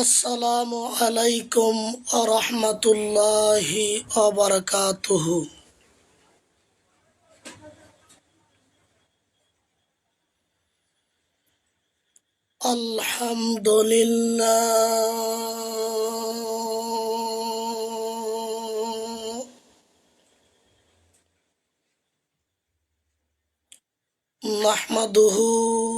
আসসালামু আলাইকুম আরহামতুল্লাহি অবরকাতুহু আলহামদুলিল্লাহ। নাহমাদুহু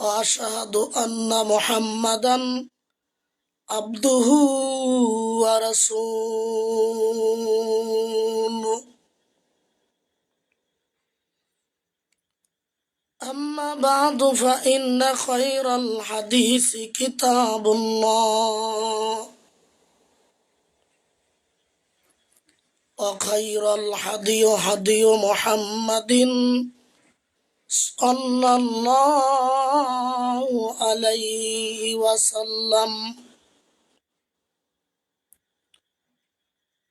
وأشهد أن محمدا عبده ورسوله. أما بعد فإن خير الحديث كتاب الله. وخير الهدي هدي محمد صلى الله عليه وسلم.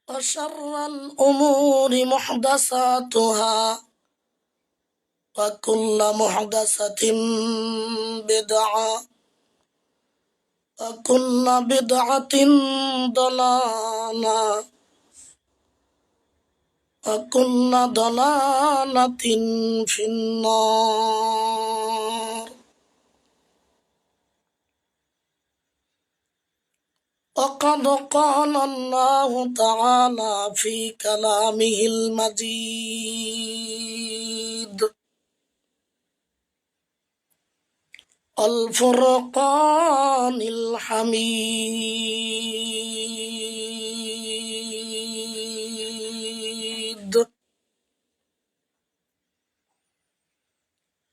وشر الأمور محدثاتها وكل محدثة بدعة وكل بدعة ضلالة. وكل ضلالة في النار وقد قال الله تعالى في كلامه المجيد الفرقان الحميد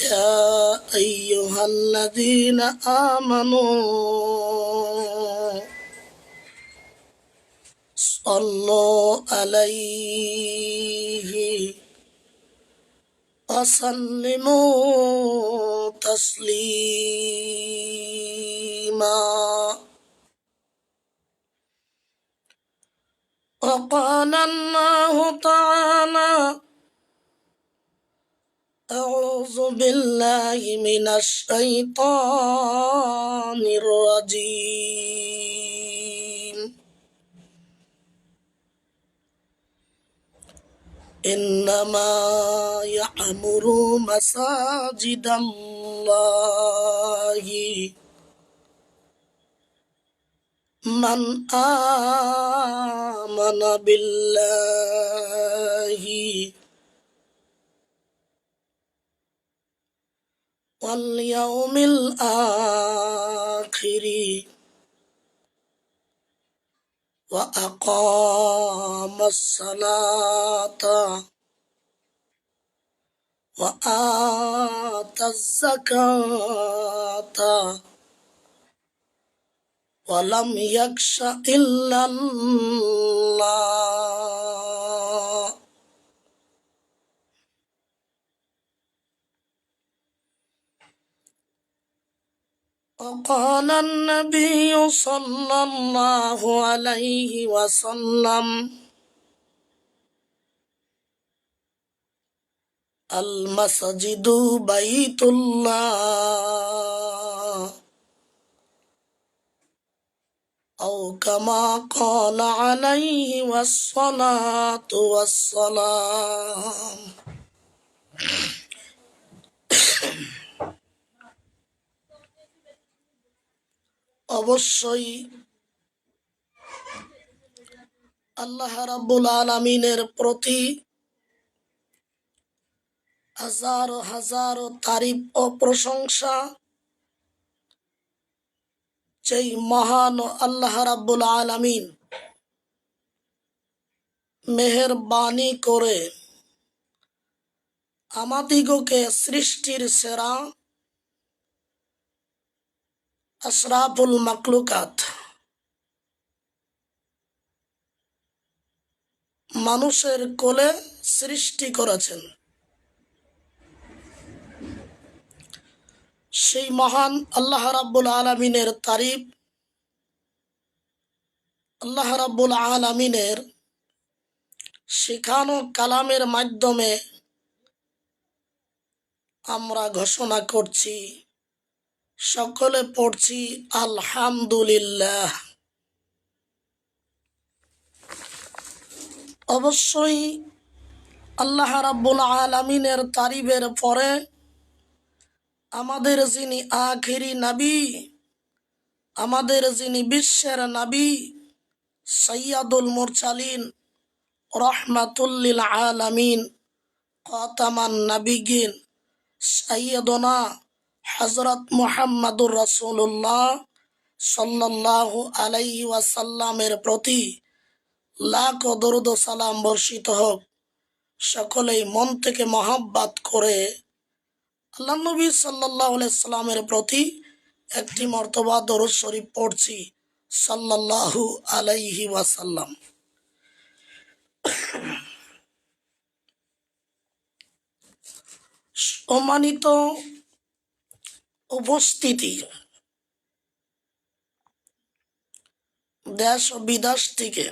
يا أيها الذين آمنوا صلوا عليه وسلموا تسليما. وقال الله تعالى أعوذ بالله من الشيطان الرجيم. إنما يعمر مساجد الله. من آمن بالله واليوم الآخر. وأقام الصلاة. وآتى الزكاة. ولم يخش إلا الله. وقال النبي صلى الله عليه وسلم المسجد بيت الله أو كما قال عليه والصلاة والسلام অবশ্যই আল্লাহ রাব্বুল আলমিনের প্রতি হাজার হাজার তারিফ ও প্রশংসা। যেই মহান আল্লাহ রাব্বুল আলামিন মেহেরবানি করে আমাদিগকে সৃষ্টির সেরা আশরাফুল মাকলুকাত মানুষের কোলে সৃষ্টি করেছেন। সেই মহান আল্লাহ রাব্বুল আলমিনের তারিফ, আল্লাহ রাব্বুল আলমিনের শেখানো কালামের মাধ্যমে আমরা ঘোষণা করছি। সকলে পড়ছি আলহামদুলিল্লাহ। অবশ্যই আল্লাহ রাব্বুল আলমিনের তারিফের পরে আমাদের যিনি আখিরি নবী, আমাদের যিনি বিশ্বের নবী সৈয়াদুল মুরসালিন রহমাতুল্লিল আলামিন কতামান নবীগিন সৈয়দনা হজরত মুহাম্মাদুর রসুল্লাহ সাল্লাহ আলাই ওয়াসাল্লামের প্রতি লাখ দরুদ সালাম বর্ষিত হোক। সকলেই মন থেকে মহাব্বাত করে আল্লাহ নবী সাল্লাহ সাল্লামের প্রতি একটি মর্তবা দরুদ শরীফ পড়ছি, সাল্লাল্লাহু আলাইহি ওয়াসাল্লাম। সম্মানিত উপস্থিতি। দেশ বিদেশ থেকে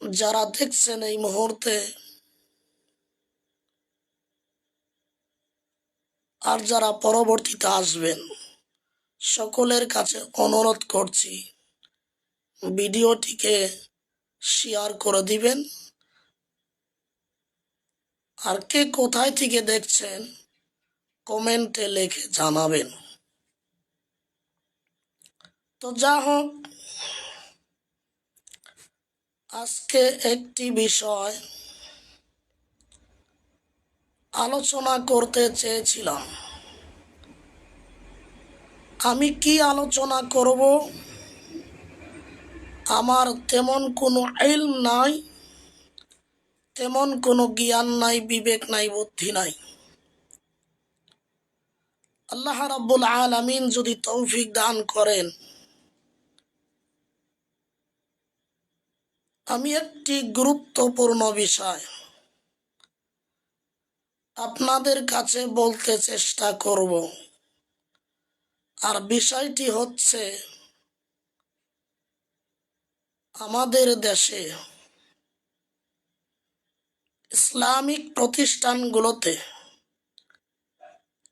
যারা দেখছেন এই মুহূর্তে, আর যারা পরবর্তীতে আসবেন, সকলের কাছে অনুরোধ করছি, ভিডিওটিকে শেয়ার করে দিবেন। আর কে কোথায় থেকে দেখছেন কমেন্টে লিখে জানাবেন। তো যা হোক, আজকে একটি বিষয় আলোচনা করতে চেয়েছিলাম। আমি কি আলোচনা করব? আমার তেমন কোনো ইলম নাই, তেমন কোনো জ্ঞান নাই, বিবেক নাই, বুদ্ধি নাই। আল্লাহ রাব্বুল আলামিন যদি তৌফিক দান করেন, আমি একটি গুরুত্বপূর্ণ বিষয় আপনাদের কাছে বলতে চেষ্টা করব। আর বিষয়টি হচ্ছে, আমাদের দেশে ইসলামিক প্রতিষ্ঠানগুলোতে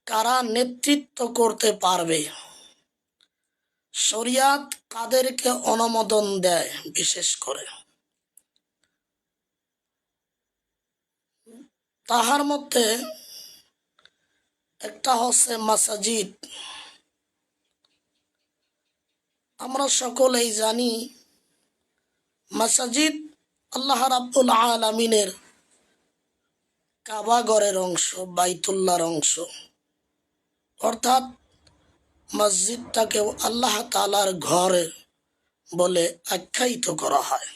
কারা নেতৃত্ব করতে পারবে? শরিয়াত কাদেরকে অনুমোদন দেয়, বিশেষ করে। তাহার মধ্যে একটা হচ্ছে মাসাজিদ। আমরা সকলেই জানি, মাসাজিদ আল্লাহ রাব্বুল আলমিনের কাবাগরের অংশ বাইতুল্লার অংশ। অর্থাৎ মসজিদটাকেও আল্লাহ তালার ঘরে বলে আখ্যায়িত করা হয়।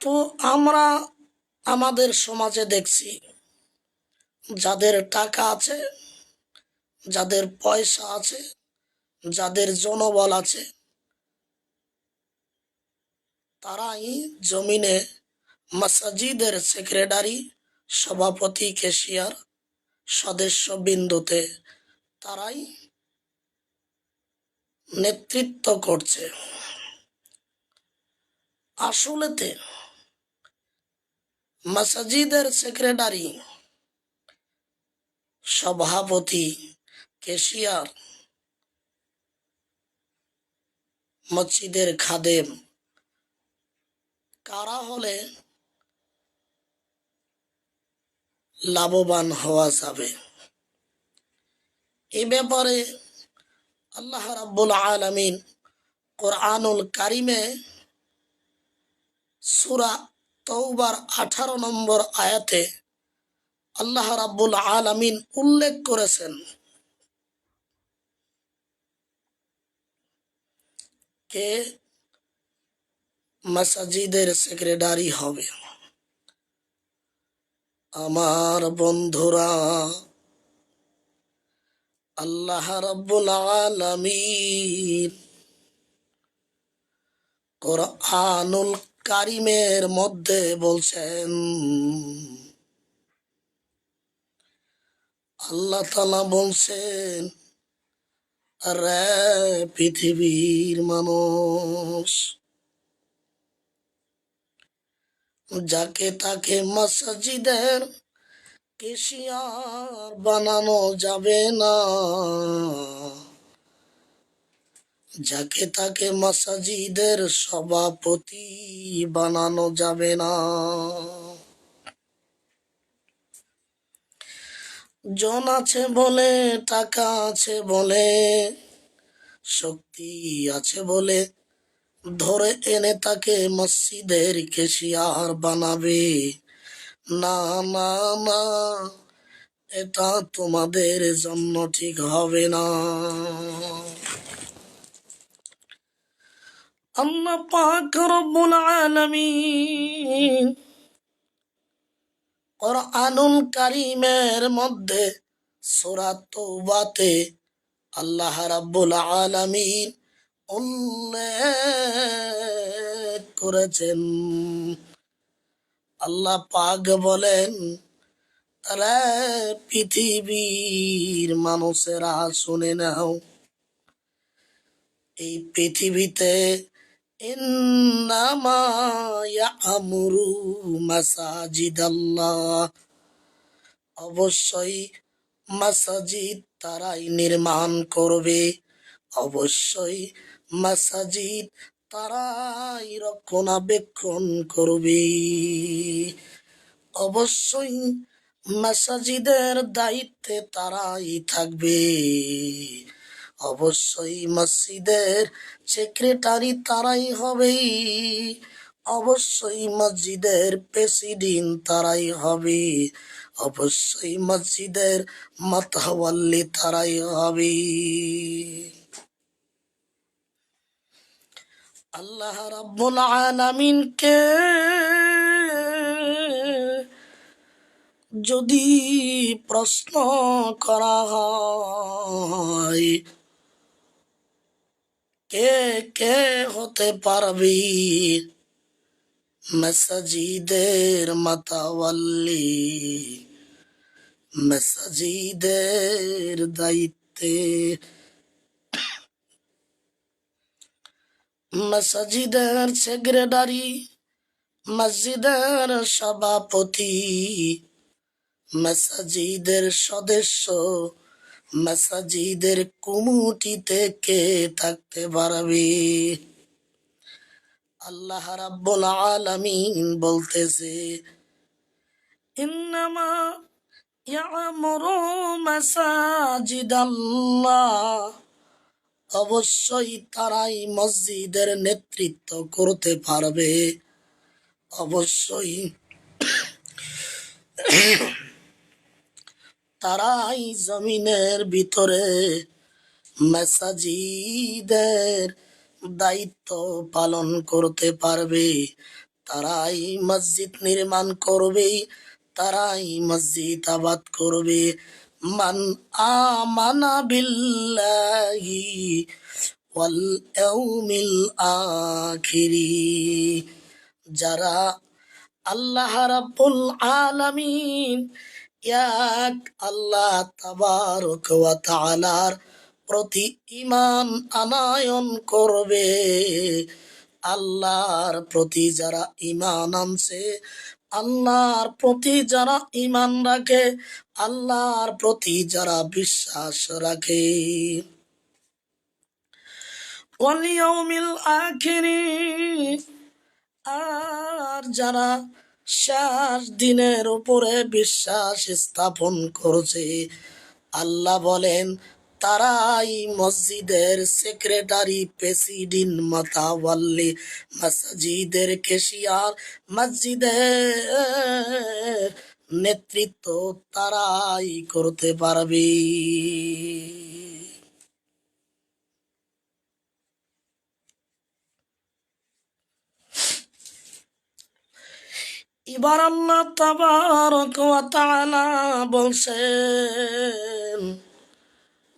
তো আমরা আমাদের সমাজে দেখছি, যাদের টাকা আছে, যাদের পয়সা আছে, যাদের জনবল আছে, তারাই জমিনে মাসাজিদের সেক্রেটারি সভাপতি কেশিয়ার সদস্য বিন্দুতে তারাই নেতৃত্ব করছে। আসলেতে মাসাজিদের সেক্রেটারি সভাপতি কেশিয়ার মসজিদের খাদেম কারা হলে লাভবান হওয়া যাবে। এ ব্যাপারে আল্লাহ রাব্বুল আলামিন কোরআনুল কারিমে সুরা তৌবার আঠারো নম্বর আয়াতে আল্লাহ রাব্বুল আলামিন উল্লেখ করেছেন, কে মাসাজিদের সেক্রেটারি হবে। আমার বন্ধুরা, আল্লাহ রাব্বুল আলামিন কোরআনুল কারিমের মধ্যে বলছেন, আল্লাহ তালা বলছেন রে পৃথিবীর মানুষ যাকে তাকে মসজিদের কেশিয়ার বানানো যাবে না। যাকে তাকে মসজিদের সভাপতি বানানো যাবে না। জন আছে বলে, টাকা আছে বলে, শক্তি আছে বলে ধরে এনে তাকে মসজিদের কেশিয়ার বানাবে। না না না, এটা তোমাদের জন্য ঠিক হবে না। আল্লাহ পাক রব্বুল আলামিন কোরআনুল কারিমের মধ্যে সূরা তওবাতে আল্লাহ রাব্বুল আলামিন উল্লেখ করেছেন। আল্লাহ পাক বলেন, তারা পৃথিবীর মানুষেরা শুনে নাও। এই পৃথিবীতে অবশ্যই মাসাজিদ তারাই নির্মাণ করবে। অবশ্যই মাসাজিদ, তারাই রক্ষণাবেক্ষণ করবে। অবশ্যই মাসাজিদের দায়িত্বে তারাই থাকবে। অবশ্যই মসজিদের সেক্রেটারি তারাই হবে। অবশ্যই মসজিদের প্রেসিডেন্ট তারাই হবে। অবশ্যই মসজিদের মাতাওয়াল্লি তারাই হবে। আল্লাহ রাব্বুল আলামিনকে যদি প্রশ্ন করা হয়, কে কে হতে পারবি? মসজিদের মাতাওয়াল্লি মসজিদের দায়িত্বে মসজিদের সেক্রেটারি, মসজিদের সভাপতি, মসজিদের সদস্য, মসজিদের কমিটিতে কে থাকতে পারবে। আল্লাহ রাব্বুল আলামিন বলতেছে, ইন্নামা ইয়ামুরু মাসাজিদাল্লাহ। অবশ্যই তারাই মসজিদের নেতৃত্ব করতে পারবে। অবশ্যই। তারাই জমিনের ভিতরে মেসাজিদের দায়িত্ব পালন করতে পারবে। তারাই মসজিদ নির্মাণ করবে, তারাই মসজিদ আবাদ করবে। মান আমানা বিল্লাহি ওয়াল ইয়াউমিল আখিরি। যারা আল্লাহ রাব্বুল আলামিন, এক আল্লাহ তাআলার প্রতি ইমান আনায়ন করবে। আল্লাহর প্রতি যারা ইমান আনছে আল্লাহর প্রতি যারা ঈমান রাখে, আল্লাহর প্রতি যারা বিশ্বাস রাখে। আর যারা শেষ দিনের উপরে বিশ্বাস স্থাপন করছে, আল্লাহ বলেন তারাই মসজিদের সেক্রেটারি, প্রেসিডেন্ট মাতাওয়াল্লি, মসজিদের কেশিয়ার, মসজিদের নেতৃত্ব তারাই করতে পারবে। এবার আল্লাহ তাআলা বলছেন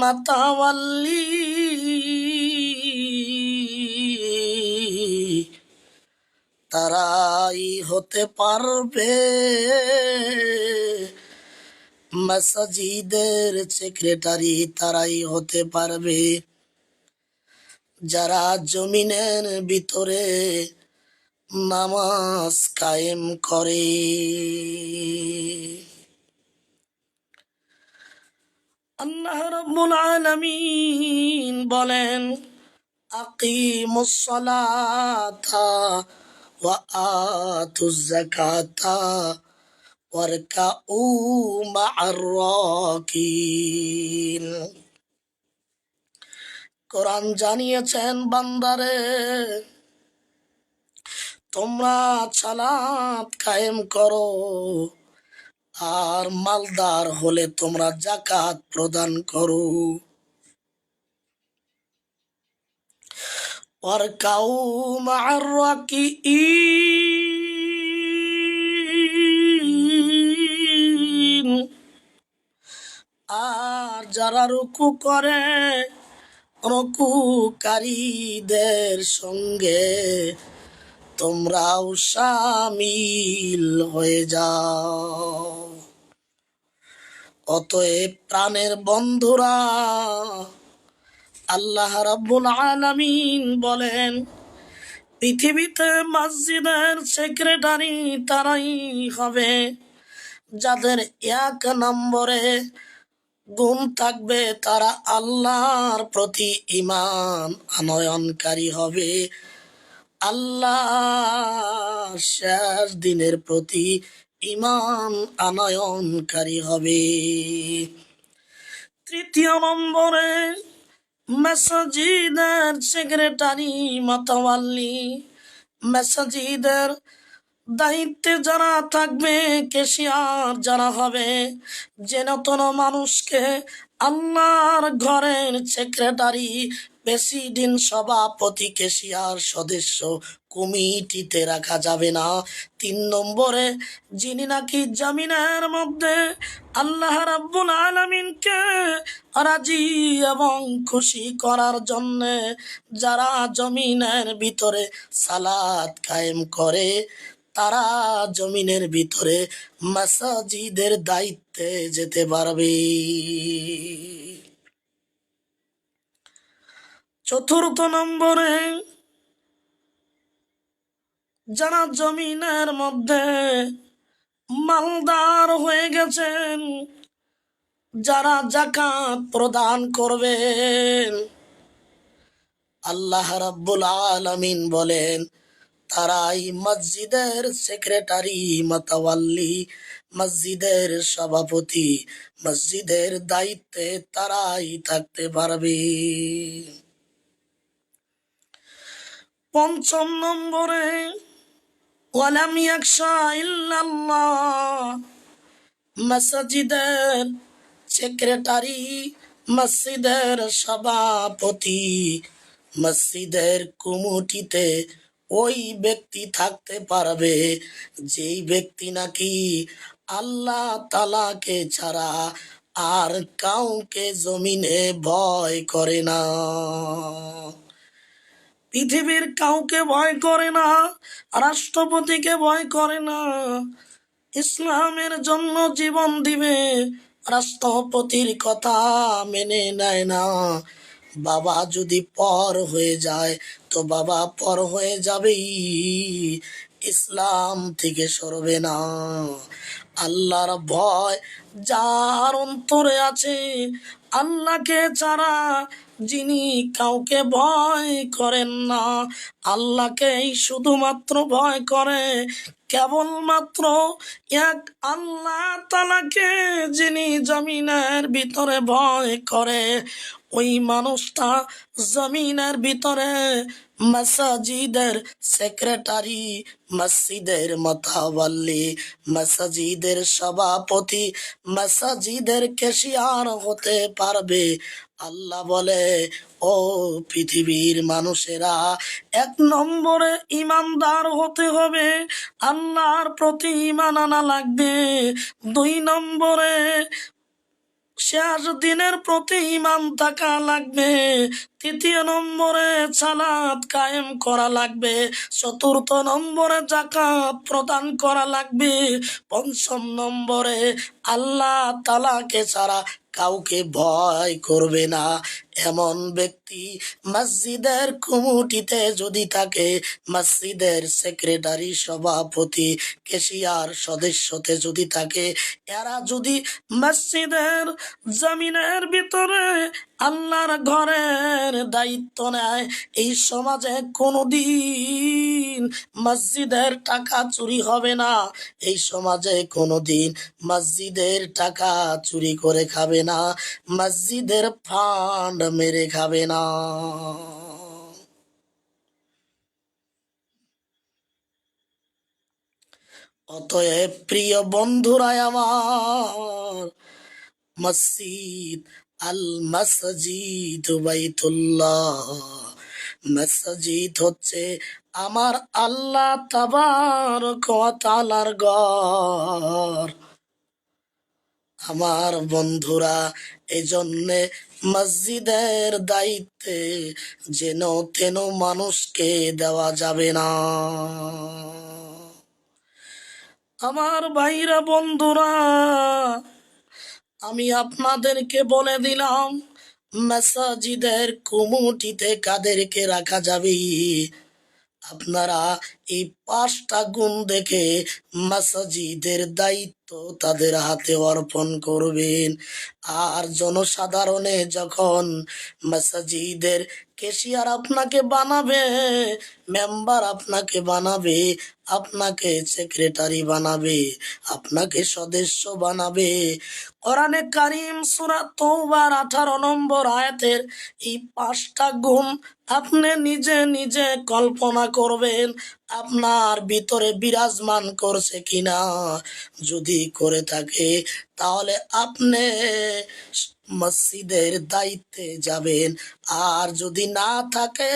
মাতাওয়াল্লি। তারাই হতে পারবে। মসজিদের সেক্রেটারি তারাই হতে পারবে। যারা জমিনের ভিতরে নামাজ কায়েম করে। আল্লাহ রাব্বুল আলামিন বলেন আকিমুস সালাতা ওয়া আতুজ যাকাতা ওয়ারকাউ মা'আর রাকিন কোরআন জানিয়েছেন, বান্দারে, তোমরা সালাত কায়েম করো। আর মালদার হলে তোমরা জাকাত প্রদান করো। আর কাউ মার আর যারা রুকু করে, রকুকারীদের সঙ্গে তোমরাও সামিল হয়ে যাও। অতএব প্রাণের বন্ধুরা, আল্লাহ রাব্বুল আলামিন বলেন, পৃথিবীতে মসজিদের সেক্রেটারি তারাই হবে, যাদের এক নম্বরে গুণ থাকবে তারা আল্লাহর প্রতি ইমান আনয়নকারী হবে। আল্লাহ শেষ দিনের প্রতি ইমান আনয়নকারী হবে। তৃতীয় নম্বরে মেসাজিদের সেক্রেটারি মাতাওয়াল্লি মেসাজিদের দায়িত্বে যারা থাকবে, কেশিয়ার যারা হবে, যেন তেন মানুষকে আল্লাহর ঘরের সেক্রেটারি, প্রেসিডেন্ট, সভাপতি, কেশিয়ার সদস্য, কমিটিতে রাখা যাবে না। তিন নম্বরে, যিনি নাকি জামিনের মধ্যে আল্লাহ রাব্বুল আলমিনকে রাজি এবং খুশি করার জন্যে যারা জমিনের ভিতরে সালাদ কায়েম করে তারা জমিনের ভিতরে মাসাজিদের দায়িত্বে যেতে পারবে। চতুর্থ নম্বরে, যারা জমিনের মধ্যে মালদার হয়ে গেছেন, যারা জাকাত প্রদান করবেন, আল্লাহ রাব্বুল আলামিন বলেন তারাই মসজিদের সেক্রেটারি মাতাওয়াল্লি মসজিদের সভাপতি, মসজিদের দায়িত্বে তারাই থাকতে পারবে। পঞ্চম নম্বরে মসজিদের সেক্রেটারি, মসজিদের সভাপতি, মসজিদের কমিটিতে ওই ব্যক্তি থাকতে পারবে। যেই ব্যক্তি নাকি আল্লাহ তালাকে ছাড়া আর কাউকে জমিনে ভয় করে না। পৃথিবীর কাউকে ভয় করে না, রাষ্ট্রপতিকে ভয় করে না। ইসলামের জন্য জীবন দিবে, রাষ্ট্রপতির কথা মেনে নেয় না। বাবা যদি পর হয়ে যায়, তো বাবা পর হয়ে যাবেই। ইসলাম থেকে সরবে না। আল্লাহর ভয় যার অন্তরে আছে, আল্লাহকে ছাড়া যিনি কাউকে ভয় করেন না, আল্লাহকেই শুধুমাত্র ভয় করে কেবলমাত্র এক আল্লাহ তালাকে যিনি জমিনের ভিতরে ভয় করে। ওই মানুষটা জমিনের ভিতরে মসজিদের সেক্রেটারি, মসজিদের মতাবাল্লি, মসজিদের সভাপতি, মসজিদের কেশিয়ার হতে পারবে। আল্লাহ বলে, ও পৃথিবীর মানুষেরা, এক নম্বরে ইমানদার হতে হবে, আল্লাহর প্রতি ইমান আনা লাগবে। দুই নম্বরে শেষ দিনের প্রতি ইমান থাকা লাগবে। তৃতীয় নম্বরে চালাত কায়েম করা লাগবে। চতুর্থ নম্বরে জাকাত প্রদান করা লাগবে। পঞ্চম নম্বরে আল্লাহ তালাকে ছাড়া কাউকে ভয় করবে না। এমন ব্যক্তি মসজিদের কমিটিতে যদি থাকে, মসজিদের সেক্রেটারি, সভাপতি, কেশিয়ার সদস্যতে যদি থাকে, এরা যদি মসজিদের জমিনের ভিতরে আল্লাহর ঘরের দায়িত্ব নেয়, এই সমাজে কোনোদিন মসজিদের টাকা চুরি হবে না, এই সমাজে কোনোদিন মসজিদের টাকা চুরি করে খাবে না। মসজিদের ফান্ড মেরে খাবে না অতএব প্রিয় বন্ধুরা আমার, মসজিদ আল মসজিদ বাইতুল্লাহ। মসজিদ হচ্ছে আমার আল্লাহ তাবার তালার ঘর। আমার বন্ধুরা, এজন্যে মসজিদের দায়িত্বে যেন তেন মানুষকে দেওয়া যাবে না। আমার ভাইরা বন্ধুরা, আমি আপনাদেরকে বলে দিলাম, মেসাজিদের কুমুটিতে কাদেরকে রাখা যাবে? আপনারা এই পাঁচটা গুণ দেখে মাসাজিদের দায়িত্ব তাদের হাতে অর্পণ করবেন। আর জনসাধারণে যখন মাসাজিদের কেশিয়ার আপনাকে বানাবে, মেম্বার আপনাকে বানাবে, আপনাকে সেক্রেটারি বানাবে, আপনাকে সদস্য বানাবে। কোরআনে কারিম সুরা তৌবার আঠারো নম্বর আয়াতের এই পাঁচটা গুণ আপনি নিজে নিজে কল্পনা করবেন, আপনার ভিতরে বিরাজমান করছে কিনা? যদি করে থাকে, তাহলে আপনি মসজিদের দায়িত্বে যাবেন। আর যদি না থাকে,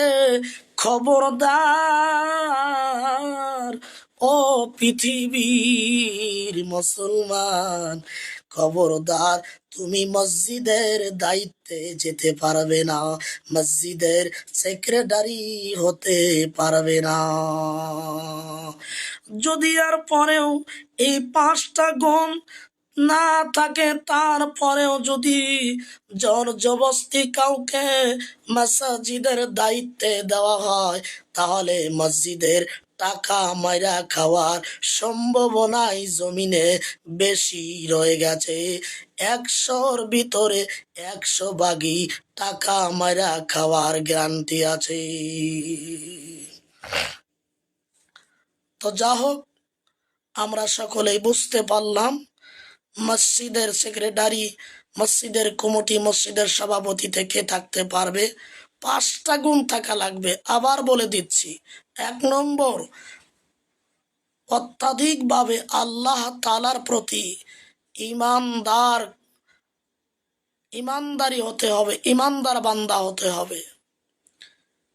খবরদার, ও পৃথিবীর মুসলমান, খবরদার, তুমি মসজিদের দায়িত্বে যেতে পারবে না, মসজিদের সেক্রেটারি হতে পারবে না। যদি আর পরেও এই পাঁচটা গুণ না থাকে, তারপরেও যদি জোর জবস্তি কাউকে মসজিদের দায়িত্বে দেওয়া হয়, তাহলে মসজিদের টাকা মাইরা খাওয়ার সম্ভাবনাই জমিনে বেশি রয়ে গেছে। একশোর ভিতরে একশো বাগি টাকা মাইরা খাওয়ার গ্যারান্টি আছে। তো যা হোক আমরা সকলেই বুঝতে পারলাম মসজিদের সেক্রেটারি, মসজিদের কমিটি, মসজিদের সভাপতি থেকে থাকতে পারবে। পাঁচটা গুণ থাকা লাগবে। আবার বলে দিচ্ছি, এক নম্বর, অত্যাধিকভাবে আল্লাহ তালার প্রতি ইমানদার ইমানদারি হতে হবে ইমানদার বান্দা হতে হবে।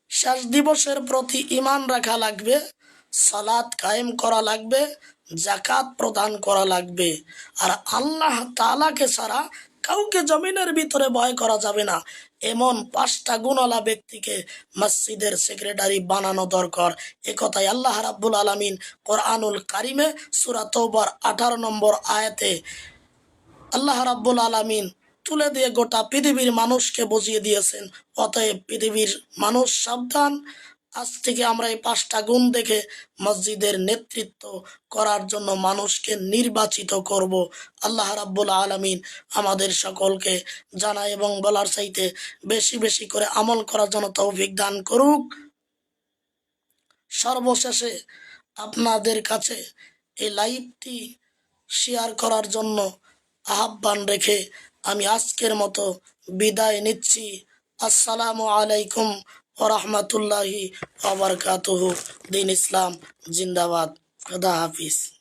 শেষ দিবসের প্রতি ইমান রাখা লাগবে। সালাত কায়েম করা লাগবে জাকাত প্রদান করা লাগবে। আর আল্লাহ তালাকে ছাড়া কাউকে জমিনের ভিতরে ভয় করা যাবে না। এমন পাঁচটা গুণওয়ালা ব্যক্তিকে মসজিদের সেক্রেটারি বানানো দরকার। এ কথাই আল্লাহ রাব্বুল আলমিন কোরআনুল কারিমে সুরা তৌবার আঠারো নম্বর আয়াতে আল্লাহ রাব্বুল আলামিন তুলে দিয়ে গোটা পৃথিবীর মানুষকে বুঝিয়ে দিয়েছেন। অতএব পৃথিবীর মানুষ সাবধান আজ থেকে আমরা এই পাঁচটা গুণ দেখে মসজিদের নেতৃত্ব করার জন্য মানুষকে নির্বাচিত করব। আল্লাহ রাব্বুল আলামিন আমাদের সকলকে জানা এবং বলার চাইতে বেশি বেশি করে আমল করার জন্য তৌফিক দান করুক। সর্বশেষে আপনাদের কাছে এই লাইভটি শেয়ার করার জন্য আহ্বান রেখে আমি আজকের মতো বিদায় নিচ্ছি। আসসালামু আলাইকুম ওরহমতুল্লাহি ওবরকাতুহু। দিন ইসলাম জিন্দাবাদ। খুদা হাফিজ।